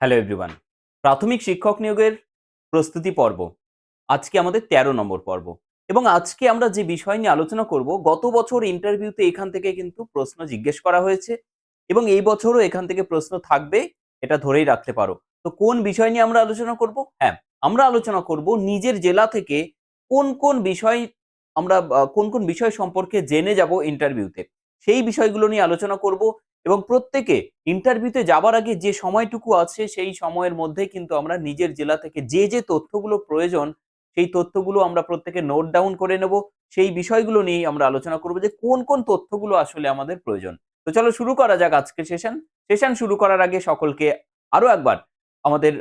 Hello everyone প্রাথমিক শিক্ষক নিয়োগের প্রস্তুতি পর্ব। আজকে আমাদের ১৩ নম্বর পর্ব। এবং আজকে আমরা যে বিষয় নিয়ে আলোচনা করব, গত বছর ইন্টারভিউতে এখান থেকে কিন্তু প্রশ্ন জিজ্ঞেস করা হয়েছে এবং এই বছরও এখান থেকে প্রশ্ন থাকবে, এটা ধরেই রাখতে পারো। তো কোন বিষয় নিয়ে আমরা আলোচনা করব? হ্যাঁ আমরা আলোচনা করব নিজের জেলা থেকে কোন কোন বিষয় আমরা কোন কোন বিষয় সম্পর্কে জেনে যাব ইন্টারভিউতে সেই বিষয়গুলো নিয়ে আলোচনা করব এবং প্রত্যেকে ইন্টারভিউতে যাবার আগে যে সময়টুকু আছে সেই সময়ের মধ্যে কিন্তু আমরা নিজের জেলা থেকে যে যে তথ্যগুলো প্রয়োজন, সেই তথ্যগুলো আমরা প্রত্যেকে নোট ডাউন করে নেব। সেই বিষয়গুলো নিয়েই আমরা আলোচনা করব যে কোন কোন তথ্যগুলো আসলে আমাদের প্রয়োজন। তো চলো শুরু করা যাক আজকে সেশন সেশন শুরু করার আগে সকলকে আরও একবার আমাদের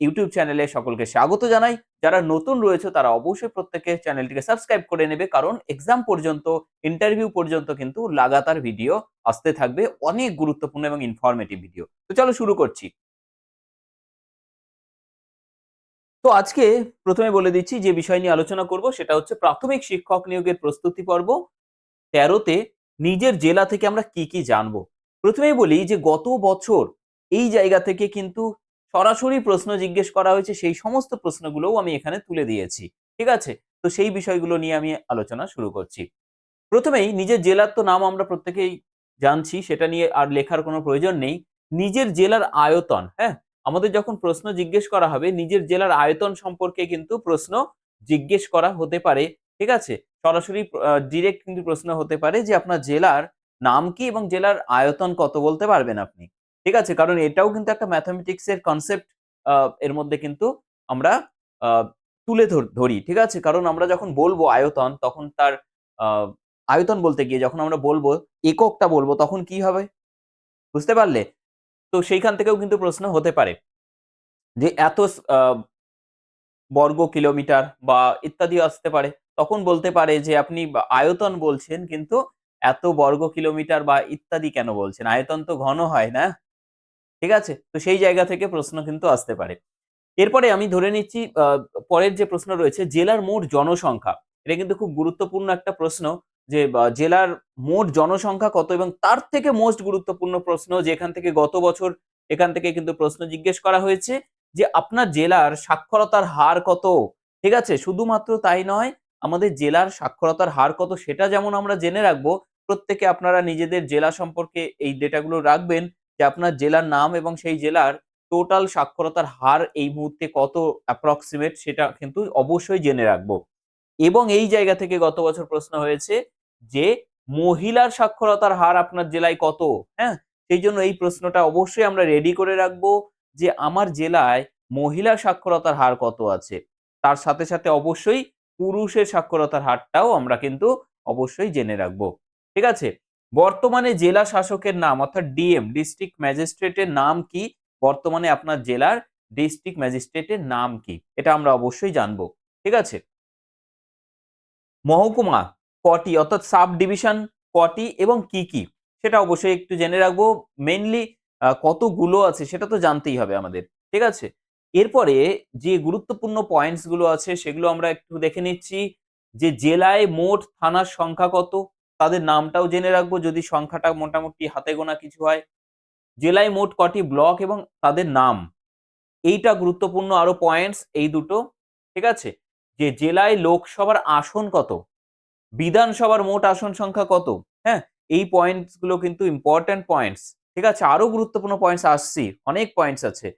ইউটিউব চ্যানেলে সকলকে স্বাগত জানাই। যারা নতুন রয়েছে, তারা অবশ্যই প্রত্যেকে চ্যানেলটিকে সাবস্ক্রাইব করে নেবে, কারণ এক্সাম পর্যন্ত ইন্টারভিউ পর্যন্ত কিন্তু লাগাতার ভিডিও আসতে থাকবে। অনেক গুরুত্বপূর্ণ এবং ইনফরমেটিভ ভিডিও তো চলো শুরু করছি। তো আজকে প্রথমে বলে দিচ্ছি যে বিষয় নিয়ে আলোচনা করব, সেটা হচ্ছে প্রাথমিক শিক্ষক নিয়োগের প্রস্তুতি পর্ব। তেরোতে, নিজের জেলা থেকে আমরা কি কি জানব? প্রথমেই বলি যে গত বছর এই জায়গা থেকে কিন্তু সরাসরি প্রশ্ন জিজ্ঞেস করা হয়েছে, সেই সমস্ত প্রশ্নগুলোও আমি এখানে তুলে দিয়েছি। ঠিক আছে? তো সেই বিষয়গুলো নিয়ে আমি আলোচনা শুরু করছি। প্রথমেই নিজের জেলার তো নাম আমরা প্রত্যেকেই জানছি, সেটা নিয়ে আর লেখার কোনো প্রয়োজন নেই। নিজের জেলার আয়তন হ্যাঁ? আমাদের যখন প্রশ্ন জিজ্ঞেস করা হবে, নিজের জেলার আয়তন সম্পর্কে কিন্তু প্রশ্ন জিজ্ঞেস করা হতে পারে। ঠিক আছে? সরাসরি ডিরেক্ট কিন্তু প্রশ্ন হতে পারে যে আপনার জেলার নাম কি এবং জেলার আয়তন কত বলতে পারবেন আপনি। ঠিক আছে? কারণ এটাও কিন্তু একটা ম্যাথামেটিক্স এর কনসেপ্ট এর মধ্যে কিন্তু আমরা তুলে ধরি ঠিক আছে? কারণ আমরা যখন বলব আয়তন, তখন তার আয়তন বলতে গিয়ে যখন আমরা বলব এককটা বলব, তখন কি হবে? বুঝতে পারলে? তো সেইখান থেকেও কিন্তু প্রশ্ন হতে পারে যে এত বর্গ কিলোমিটার বা ইত্যাদি আসতে পারে। তখন বলতে পারে যে আপনি আয়তন বলছেন, কিন্তু এত বর্গ কিলোমিটার বা ইত্যাদি কেন বলছেন? আয়তন তো ঘন হয়, না? ঠিক আছে? তো সেই জায়গা থেকে প্রশ্ন কিন্তু আসতে পারে। এরপরে আমি ধরে নিচ্ছি পরের যে প্রশ্ন রয়েছে, জেলার মোট জনসংখ্যা। এটা কিন্তু খুব গুরুত্বপূর্ণ একটা প্রশ্ন যে জেলার মোট জনসংখ্যা কত এবং তার থেকে মোস্ট গুরুত্বপূর্ণ প্রশ্ন যেখান থেকে গত বছর এখান থেকে কিন্তু প্রশ্ন জিজ্ঞেস করা হয়েছে যে, আপনার জেলার সাক্ষরতার হার কত? ঠিক আছে? শুধুমাত্র তাই নয়, আমাদের জেলার সাক্ষরতার হার কত সেটা যেমন আমরা জেনে রাখব, প্রত্যেকে আপনারা নিজেদের জেলা সম্পর্কে এই ডেটাগুলো রাখবেন। যে আপনার জেলার নাম এবং সেই জেলার টোটাল সাক্ষরতার হার এই মুহূর্তে কত অ্যাপ্রক্সিমেট সেটা কিন্তু অবশ্যই জেনে রাখব। এবং এই জায়গা থেকে গত বছর প্রশ্ন হয়েছে যে মহিলার সাক্ষরতার হার আপনার জেলায় কত? হ্যাঁ সেই জন্য এই প্রশ্নটা অবশ্যই আমরা রেডি করে রাখব যে আমার জেলায় মহিলা সাক্ষরতার হার কত আছে। তার সাথে সাথে অবশ্যই পুরুষের সাক্ষরতার হারটাও আমরা কিন্তু অবশ্যই জেনে রাখব। ঠিক আছে? বর্তমানে জেলা শাসকের নাম, অর্থাৎ ডিএম, ডিস্ট্রিক্ট ম্যাজিস্ট্রেটের নাম কি? বর্তমানে আপনার জেলার ডিস্ট্রিক্ট ম্যাজিস্ট্রেটের নাম কি? এটা আমরা অবশ্যই জানব। ঠিক আছে? মহকুমা কটি, অর্থাৎ সাব ডিভিশন কটি এবং কি কি? সেটা অবশ্যই একটু জেনে রাখব। মেনলি কতগুলো আছে সেটা তো জানতেই হবে আমাদের। ঠিক আছে? এরপরে যে গুরুত্বপূর্ণ পয়েন্টসগুলো আছে সেগুলো আমরা একটু দেখে নিচ্ছি। যে জেলায় মোট থানার সংখ্যা কত? তাদের নামটাও জেনে রাখব। যদি সংখ্যাটা মোটামুটি হাতে গোনা কিছু হয়। জেলায় মোট কটি ব্লক এবং তাদের নাম। এইটা গুরুত্বপূর্ণ আরও পয়েন্টস এই দুটো, ঠিক আছে? যে জেলায় লোকসভার আসন কত? বিধানসভার মোট আসন সংখ্যা কত? হ্যাঁ এই পয়েন্টসগুলো কিন্তু ইম্পর্টেন্ট পয়েন্টস ঠিক আছে? আরও গুরুত্বপূর্ণ পয়েন্টস আসছি, অনেক পয়েন্টস আছে।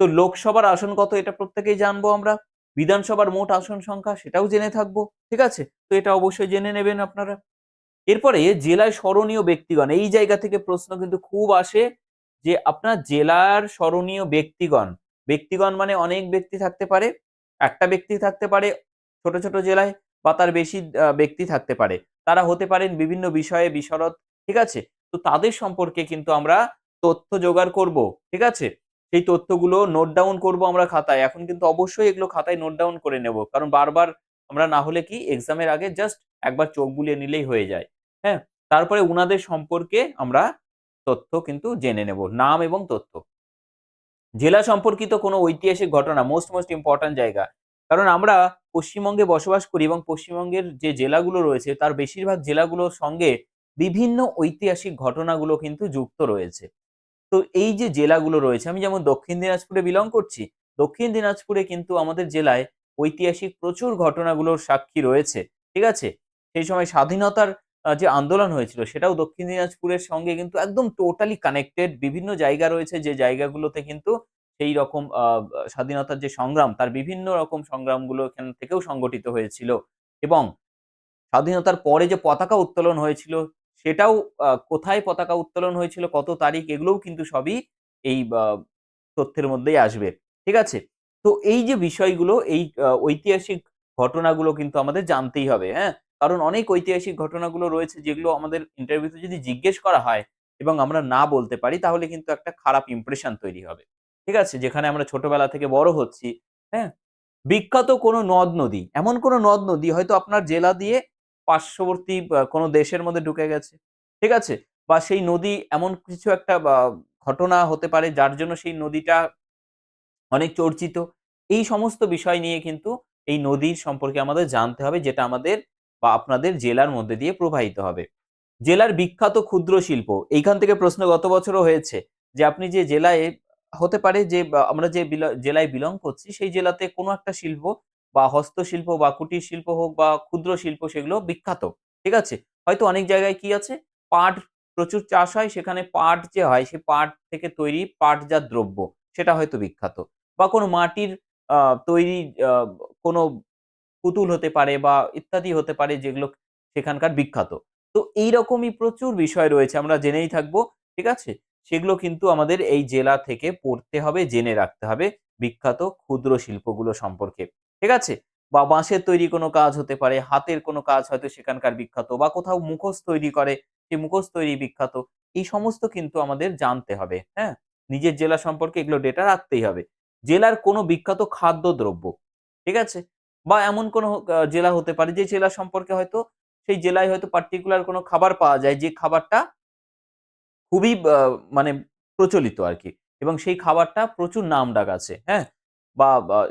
তো লোকসভার আসন কত এটা প্রত্যেকেই জানব আমরা। বিধানসভার মোট আসন সংখ্যা সেটাও জেনে থাকব, ঠিক আছে? তো এটা অবশ্যই জেনে নেবেন আপনারা। এরপরে জেলায় স্মরণীয় ব্যক্তিগণ, এই জায়গা থেকে প্রশ্ন কিন্তু খুব আসে যে আপনার জেলার স্মরণীয় ব্যক্তিগণ ব্যক্তিগণ মানে অনেক ব্যক্তি থাকতে পারে, একটা ব্যক্তি থাকতে পারে ছোট ছোট জেলায় বা তার বেশি ব্যক্তি থাকতে পারে। তারা হতে পারেন বিভিন্ন বিষয়ে বিশরত ঠিক আছে? তো তাদের সম্পর্কে কিন্তু আমরা তথ্য জোগাড় করব, ঠিক আছে? সেই তথ্যগুলো নোট ডাউন করব আমরা খাতায়। এখন কিন্তু অবশ্যই এগুলো খাতায় নোট ডাউন করে নেব। কারণ বারবার আমরা না হলে কি এক্সামের আগে জাস্ট একবার চোখ বুলিয়ে নিলেই হয়ে যায়। হ্যাঁ? তারপরে উনাদের সম্পর্কে আমরা তথ্য কিন্তু জেনে নেব, নাম এবং তথ্য। জেলা সম্পর্কিত কোনো ঐতিহাসিক ঘটনা মোস্ট মোস্ট ইম্পর্ট্যান্ট জায়গা। কারণ আমরা পশ্চিমবঙ্গে বসবাস করি এবং পশ্চিমবঙ্গের যে জেলাগুলো রয়েছে, তার বেশিরভাগ জেলাগুলোর সঙ্গে বিভিন্ন ঐতিহাসিক ঘটনাগুলো কিন্তু যুক্ত রয়েছে। তো এই যে জেলাগুলো রয়েছে, আমি যেমন দক্ষিণ দিনাজপুরে বিলং করছি, দক্ষিণ দিনাজপুরে কিন্তু আমাদের জেলায় ঐতিহাসিক প্রচুর ঘটনাগুলোর সাক্ষী রয়েছে, ঠিক আছে? সেই সময় স্বাধীনতার যে আন্দোলন হয়েছিল, সেটাও দক্ষিণ দিনাজপুরের সঙ্গে কিন্তু একদম টোটালি কানেক্টেড বিভিন্ন জায়গা রয়েছে, যে জায়গাগুলোতে কিন্তু সেই রকম স্বাধীনতার যে সংগ্রাম, তার বিভিন্ন রকম সংগ্রামগুলো এখান থেকেও সংগঠিত হয়েছিল। এবং স্বাধীনতার পরে যে পতাকা উত্তোলন হয়েছিল, সেটাও কোথায় পতাকা উত্তোলন হয়েছিল, কত তারিখ, এগুলোও কিন্তু সবই এই তথ্যের মধ্যেই আসবে। ঠিক আছে? তো এই যে বিষয়গুলো, এই ঐতিহাসিক ঘটনাগুলো কিন্তু আমাদের জানতেই হবে হ্যাঁ? কারণ অনেক ঐতিহাসিক ঘটনাগুলো রয়েছে যেগুলো আমাদের ইন্টারভিউতে যদি জিজ্ঞেস করা হয় এবং আমরা না বলতে পারি, তাহলে কিন্তু একটা খারাপ ইমপ্রেশন তৈরি হবে। ঠিক আছে? যেখানে আমরা ছোটবেলা থেকে বড় হচ্ছি হ্যাঁ? বিখ্যাত কোনো নদ নদী, এমন কোনো নদ নদী হয়তো আপনার জেলা দিয়ে পার্শ্ববর্তী কোনো দেশের মধ্যে ঢুকে গেছে। ঠিক আছে? বা সেই নদী এমন কিছু একটা ঘটনা হতে পারে যার জন্য সেই নদীটা অনেক চর্চিত। এই সমস্ত বিষয় নিয়ে কিন্তু এই নদীর সম্পর্কে আমাদের জানতে হবে, যেটা আমাদের বা আপনাদের জেলার মধ্যে দিয়ে প্রবাহিত হবে। জেলার বিখ্যাত ক্ষুদ্র শিল্প, এইখান থেকে প্রশ্ন গত বছরও হয়েছে যে আপনি যে জেলায় হতে পারে যে আমরা যে জেলায় বিলং করছি, সেই জেলাতে কোনো একটা শিল্প বা হস্তশিল্প বা কুটির শিল্প হোক বা ক্ষুদ্র শিল্প সেগুলো বিখ্যাত, ঠিক আছে? হয়তো অনেক জায়গায় কি আছে? পাট প্রচুর চাষ হয়, সেখানে পাট যে হয় সেই পাট থেকে তৈরি পাটজাত দ্রব্য, সেটা হয়তো বিখ্যাত। বা কোনো মাটির তৈরি কোনো পুতুল হতে পারে বা ইত্যাদি হতে পারে যেগুলো সেখানকার বিখ্যাত। তো এইরকমই প্রচুর বিষয় রয়েছে, আমরা জেনেই থাকব, ঠিক আছে? সেগুলো কিন্তু আমাদের এই জেলা থেকে পড়তে হবে, জেনে রাখতে হবে বিখ্যাত ক্ষুদ্র শিল্পগুলো সম্পর্কে, ঠিক আছে? বা বাঁশের তৈরি কোনো কাজ হতে পারে, হাতের কোনো কাজ হয়তো সেখানকার বিখ্যাত বা কোথাও মুখোশ তৈরি করে সেই মুখোশ তৈরি বিখ্যাত, এই সমস্ত কিন্তু আমাদের জানতে হবে হ্যাঁ? নিজের জেলা সম্পর্কে এগুলো ডেটা রাখতেই হবে। জেলার কোনো বিখ্যাত খাদ্যদ্রব্য, ঠিক আছে? বা এমন কোনো জেলা হতে পারে যে জেলা সম্পর্কে হয়তো সেই জেলায় হয়তো পার্টিকুলার কোনো খাবার পাওয়া যায় যে খাবারটা খুবই মানে প্রচলিত আর কি এবং সেই খাবারটা প্রচুর নাম ডাক আছে হ্যাঁ? বা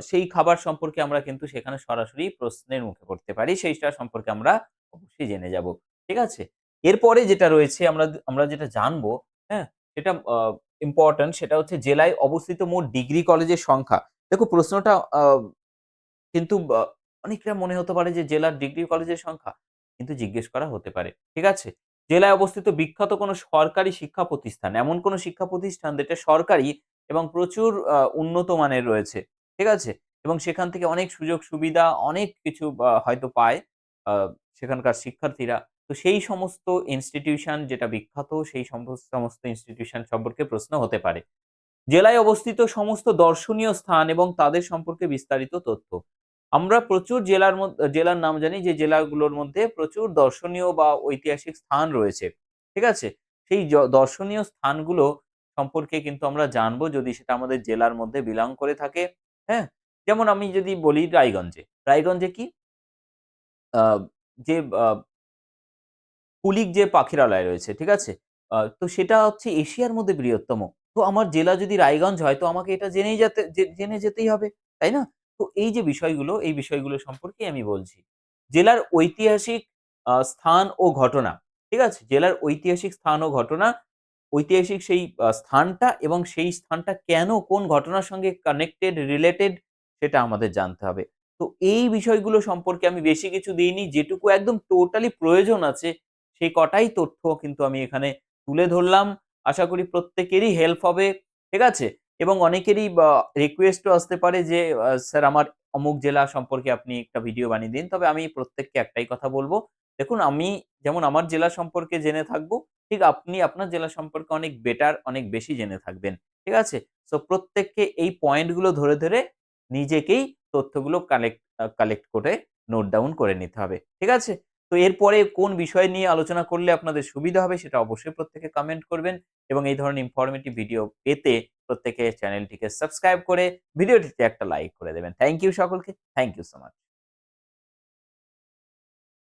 সেই খাবার সম্পর্কে আমরা কিন্তু সেখানে সরাসরি প্রশ্নের মুখে পড়তে পারি, সেইটা সম্পর্কে আমরা অবশ্যই জেনে যাব, ঠিক আছে? এরপরে যেটা রয়েছে আমরা আমরা যেটা জানব হ্যাঁ? সেটা ইম্পর্টেন্ট সেটা হচ্ছে জেলায় অবস্থিত মোট ডিগ্রি কলেজের সংখ্যা। দেখো প্রশ্নটা কিন্তু অনেকটা মনে হতে পারে যে জেলার ডিগ্রি কলেজের সংখ্যা কিন্তু জিজ্ঞেস করা হতে পারে। ঠিক আছে? জেলায় অবস্থিত বিখ্যাত কোনো সরকারি শিক্ষা প্রতিষ্ঠান, এমন কোনো শিক্ষা প্রতিষ্ঠান যেটা সরকারি এবং প্রচুর উন্নত মানের রয়েছে। ঠিক আছে? এবং সেখান থেকে অনেক সুযোগ সুবিধা অনেক কিছু হয়তো পায় সেখানকার শিক্ষার্থীরা। তো সেই সমস্ত ইনস্টিটিউশন যেটা বিখ্যাত সেই সমস সমস্ত ইনস্টিটিউশন সম্পর্কে প্রশ্ন হতে পারে। জেলায় অবস্থিত সমস্ত দর্শনীয় স্থান এবং তাদের সম্পর্কে বিস্তারিত তথ্য। আমরা প্রচুর জেলার জেলার নাম জানি যে জেলাগুলোর মধ্যে প্রচুর দর্শনীয় বা ঐতিহাসিক স্থান রয়েছে। ঠিক আছে? সেই দর্শনীয় স্থানগুলো সম্পর্কে কিন্তু আমরা জানব যদি সেটা আমাদের জেলার মধ্যে বিলং করে থাকে। হ্যাঁ? যেমন আমি যদি বলি রায়গঞ্জে। রায়গঞ্জে কি? যে কুলিক যে পাখিরালয় রয়েছে, ঠিক আছে? তো সেটা হচ্ছে এশিয়ার মধ্যে বৃহত্তম। তো আমার জেলা যদি রায়গঞ্জ হয় তো আমাকে এটা জেনেই যেতে জেনে যেতেই হবে। তাই না? তো এই যে বিষয়গুলো, এই বিষয়গুলো সম্পর্কে আমি বলছি। জেলার ঐতিহাসিক স্থান ও ঘটনা, ঠিক আছে? জেলার ঐতিহাসিক স্থান ও ঘটনা, ঐতিহাসিক সেই স্থানটা এবং সেই স্থানটা কেন কোন ঘটনার সঙ্গে কানেক্টেড, রিলেটেড সেটা আমাদের জানতে হবে। তো এই বিষয়গুলো সম্পর্কে আমি বেশি কিছু দিইনি। যেটুকু একদম টোটালি প্রয়োজন আছে সেই কটাই তথ্য কিন্তু আমি এখানে তুলে ধরলাম। আশা করি প্রত্যেকেরই হেল্প হবে। ঠিক আছে? এবং অনেকেরই রিকোয়েস্টও আসতে পারে যে স্যার আমার অমুক জেলা সম্পর্কে আপনি একটা ভিডিও বানিয়ে দিন। তবে আমি প্রত্যেককে একটাই কথা বলব দেখুন আমি যেমন আমার জেলা সম্পর্কে জেনে থাকব, ঠিক আপনি আপনার জেলা সম্পর্কে অনেক বেটার, অনেক বেশি জেনে থাকবেন। ঠিক আছে? সো প্রত্যেককে এই পয়েন্টগুলো ধরে, ধরে নিজেকেই তথ্যগুলো কালেক্ট কালেক্ট করে নোট ডাউন করে নিতে হবে। ঠিক আছে? তো এরপরে কোন বিষয় নিয়ে আলোচনা করলে আপনাদের সুবিধা হবে সেটা অবশ্যই প্রত্যেকে কমেন্ট করবেন এবং এই ধরনের ইনফরমেটিভ ভিডিও পেতে প্রত্যেকে চ্যানেলটিকে সাবস্ক্রাইব করে ভিডিওটিতে একটা লাইক করে দেবেন। থ্যাংক ইউ সকলকে। Thank you so much.